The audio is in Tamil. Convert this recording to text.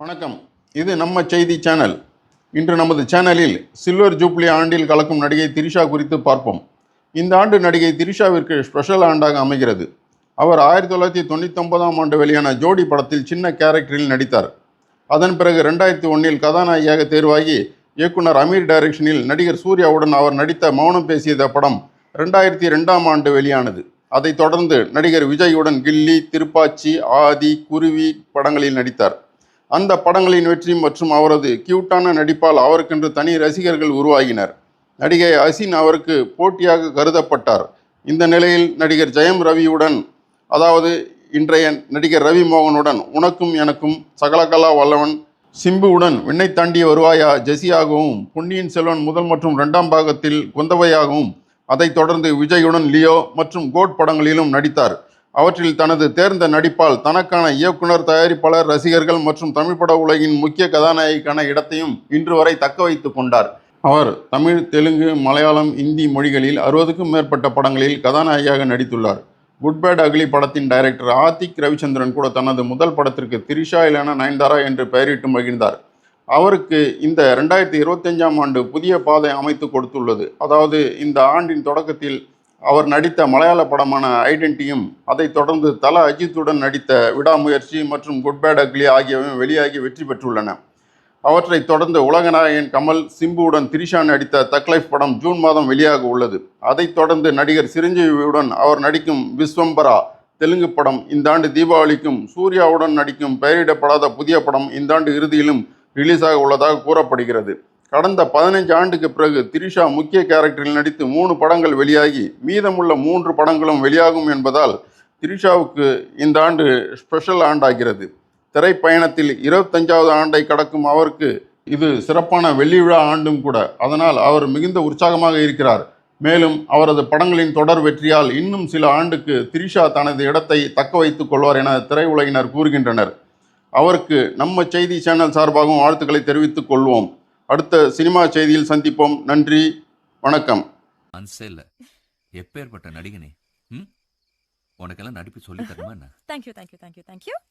வணக்கம். இது நம்ம செய்தி சேனல். இன்று நமது சேனலில் சில்வர் ஜூப்ளி ஆண்டில் கலக்கும் நடிகை திரிஷா குறித்து பார்ப்போம். இந்த ஆண்டு நடிகை திரிஷாவிற்கு ஸ்பெஷல் ஆண்டாக அமைகிறது. அவர் ஆயிரத்தி தொள்ளாயிரத்தி தொண்ணூத்தொன்பதாம் ஒன்பதாம் ஆண்டு வெளியான ஜோடி படத்தில் சின்ன கேரக்டரில் நடித்தார். அதன் பிறகு ரெண்டாயிரத்தி ஒன்றில் கதாநாயகியாக தேர்வாகி இயக்குனர் அமீர் டைரக்ஷனில் நடிகர் சூர்யாவுடன் அவர் நடித்த மௌனம் பேசியத படம் ரெண்டாயிரத்தி ரெண்டாம் ஆண்டு வெளியானது. அதைத் தொடர்ந்து நடிகர் விஜயுடன் கில்லி திருப்பாச்சி ஆதி குருவி படங்களில் நடித்தார். அந்த படங்களின் வெற்றி மற்றும் அவரது கியூட்டான நடிப்பால் அவருக்கென்று தனி ரசிகர்கள் உருவாகினர். நடிகை அசின் அவருக்கு போட்டியாக கருதப்பட்டார். இந்த நிலையில் நடிகர் ஜெயம் ரவியுடன் அதாவது இன்றைய நடிகர் ரவி மோகனுடன் உனக்கும் எனக்கும் சகலகலா வல்லவன் சிம்புவுடன் விண்ணை தாண்டிய வருவாயா? ஜெசியாகவும் பொன்னியின் செல்வன் முதல் மற்றும் இரண்டாம் பாகத்தில் குந்தவையாகவும் அதைத் தொடர்ந்து விஜயுடன் லியோ மற்றும் கோட் படங்களிலும் நடித்தார். அவற்றில் தனது தேர்ந்த நடிப்பால் தனக்கான இயக்குனர் தயாரிப்பாளர் ரசிகர்கள் மற்றும் தமிழ் பட உலகின் முக்கிய கதாநாயகிக்கான இடத்தையும் இன்று வரை தக்க வைத்துக் கொண்டார். அவர் தமிழ் தெலுங்கு மலையாளம் இந்தி மொழிகளில் அறுபதுக்கும் மேற்பட்ட படங்களில் கதாநாயகியாக நடித்துள்ளார். குட் பேட் அக்லி படத்தின் டைரக்டர் ஆதிக் ரவிச்சந்திரன் கூட தனது முதல் படத்திற்கு திரிஷா இலான நயன்தாரா என்று பெயரிட்டு மகிழ்ந்தார். அவருக்கு இந்த ரெண்டாயிரத்தி இருபத்தஞ்சாம் ஆண்டு புதிய பாதை அமைத்து கொடுத்துள்ளது. அதாவது இந்த ஆண்டின் தொடக்கத்தில் அவர் நடித்த மலையாள படமான ஐடென்டியும் அதைத் தொடர்ந்து தல அஜித்துடன் நடித்த விடாமுயற்சி மற்றும் குட் பேட் அக்லி ஆகியவையும் வெளியாகி வெற்றி பெற்றுள்ளன. அவற்றைத் தொடர்ந்து உலகநாயகன் கமல் சிம்புவுடன் திரிஷா நடித்த தக்லைஃப் படம் ஜூன் மாதம் வெளியாக உள்ளது. அதைத் தொடர்ந்து நடிகர் சிரஞ்சீவியுடன் அவர் நடிக்கும் விஸ்வம்பரா தெலுங்கு படம் இந்த ஆண்டு தீபாவளிக்கும் சூர்யாவுடன் நடிக்கும் பெயரிடப்படாத புதிய படம் இந்த ஆண்டு இறுதியிலும் ரிலீஸாக உள்ளதாக கூறப்படுகிறது. கடந்த பதினைஞ்சு ஆண்டுக்கு பிறகு திரிஷா முக்கிய கேரக்டரில் நடித்து மூணு படங்கள் வெளியாகி மீதமுள்ள மூன்று படங்களும் வெளியாகும் என்பதால் திரிஷாவுக்கு இந்த ஆண்டு ஸ்பெஷல் ஆண்டாகிறது. திரைப்பயணத்தில் இருபத்தஞ்சாவது ஆண்டை கடக்கும் அவருக்கு இது சிறப்பான வெள்ளி விழா ஆண்டும் கூட. அதனால் அவர் மிகுந்த உற்சாகமாக இருக்கிறார். மேலும் அவரது படங்களின் தொடர் வெற்றியால் இன்னும் சில ஆண்டுக்கு திரிஷா தனது இடத்தை தக்க வைத்துக் கொள்வார் என திரையுலகினர் கூறுகின்றனர். அவருக்கு நம்ம செய்தி சேனல் சார்பாகவும் வாழ்த்துக்களை தெரிவித்துக் கொள்வோம். அடுத்த சினிமா செய்தியில் சந்திப்போம். நன்றி. வணக்கம். மனசே இல்ல. எப்பேற்பட்ட நடிகனே? ம்? உனக்கெல்லாம் நடிப்பு சொல்லி தருமா என்ன? Thank you thank you thank you thank you